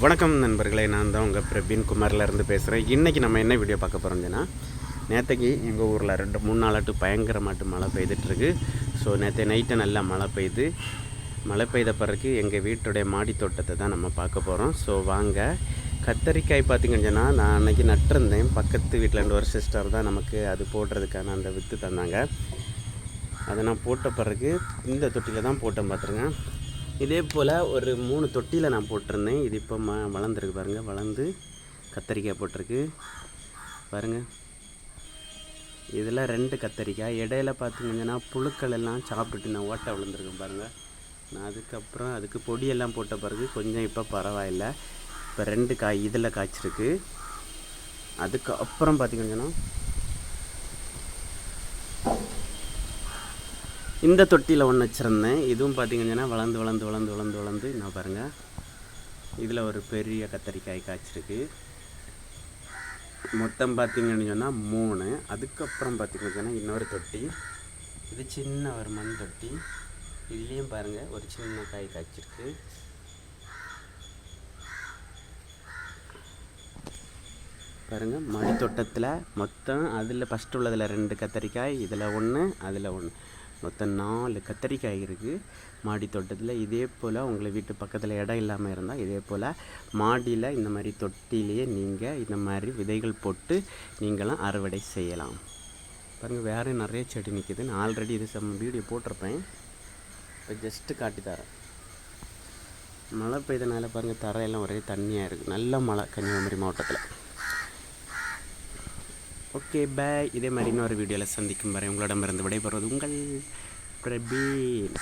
வணக்கம் நண்பர்களே நான் தான் உங்கள் பிரபீன் குமார்லேருந்து பேசுகிறேன் இன்றைக்கி நம்ம என்ன வீடியோ பார்க்க போகிறோம்னா நேற்றுக்கு எங்கள் ஊரில் ரெண்டு மூணு நாளாட்டு பயங்கரமாட்டு மழை பெய்துட்ருக்கு ஸோ நேற்று நைட்டு நல்லா மழை பெய்து மழை பெய்த பிறகு எங்கள் வீட்டுடைய மாடி தோட்டத்தை தான் நம்ம பார்க்க போகிறோம் ஸோ வாங்க கத்தரிக்காய் பார்த்தீங்கன்னு சொன்னால் நான் அன்றைக்கி நட்டிருந்தேன். பக்கத்து வீட்டில் ரெண்டு ஒரு சிஸ்டர் தான் நமக்கு அது போடுறதுக்கான அந்த வித்து தந்தாங்க. அதை நான் போட்ட பிறகு இந்த தொட்டியில் தான் போட்டேன் பார்த்துருங்க. இதே போல் ஒரு மூணு தொட்டியில் நான் போட்டிருந்தேன். இது இப்போ ம வளர்ந்துருக்கு பாருங்கள் வளர்ந்து கத்தரிக்காய் போட்டிருக்கு. பாருங்கள் இதில் ரெண்டு கத்தரிக்காய். இடையில பார்த்துக்கிங்கன்னா புழுக்கள் எல்லாம் சாப்பிட்டுட்டு நான் ஓட்டை விழுந்திருக்கேன் பாருங்கள் நான் அதுக்கப்புறம் அதுக்கு பொடியெல்லாம் போட்ட பிறகு கொஞ்சம் இப்போ பரவாயில்ல. இப்போ ரெண்டு காய் இதில் காய்ச்சிருக்கு. அதுக்கப்புறம் பார்த்திங்கன்னா இந்த தொட்டியில் ஒன்று வச்சுருந்தேன். இதுவும் பார்த்தீங்கன்னா வளர்ந்து வளர்ந்து வளர்ந்து வளர்ந்து வளர்ந்து நான் பாருங்கள் இதில் ஒரு பெரிய கத்தரிக்காய் காய்ச்சிருக்கு. மொத்தம் பார்த்திங்கன்னு சொன்னால் மூணு. அதுக்கப்புறம் பார்த்திங்கன்னு சொன்னால் இன்னொரு தொட்டி. இது சின்ன ஒரு மண் தொட்டி. இதுலேயும் பாருங்கள் ஒரு சின்ன காய் காய்ச்சிருக்கு. பாருங்கள் மணி தோட்டத்தில் மொத்தம் அதில் ஃபஸ்ட்டு உள்ளதில் ரெண்டு கத்தரிக்காய் இதில் ஒன்று அதில் ஒன்று மொத்தம் நாலு கத்தரிக்காய் இருக்குது மாடி தோட்டத்தில் இதே போல் உங்களை வீட்டு பக்கத்தில் இடம் இல்லாமல் இருந்தால் இதே போல் மாடியில் இந்த மாதிரி தொட்டிலேயே நீங்கள் இந்த மாதிரி விதைகள் போட்டு நீங்களும் அறுவடை செய்யலாம். பாருங்கள் வேறு நிறைய செடி நிற்கிது நான் ஆல்ரெடி இது சம் வீடியோ போட்டிருப்பேன். இப்போ ஜஸ்ட்டு காட்டி தரேன். மழை பெய்தனால பாருங்கள் தரையெல்லாம் ஒரே தண்ணியாக இருக்குது நல்ல மழை கன்னியாகுமரி மாவட்டத்தில். Okay bye. இதே மாதிரி இன்னொரு வீடியோவில் சந்திக்கும் வரை உங்களிடமிருந்து விடைபெறுவது உங்கள் பிரபீன்.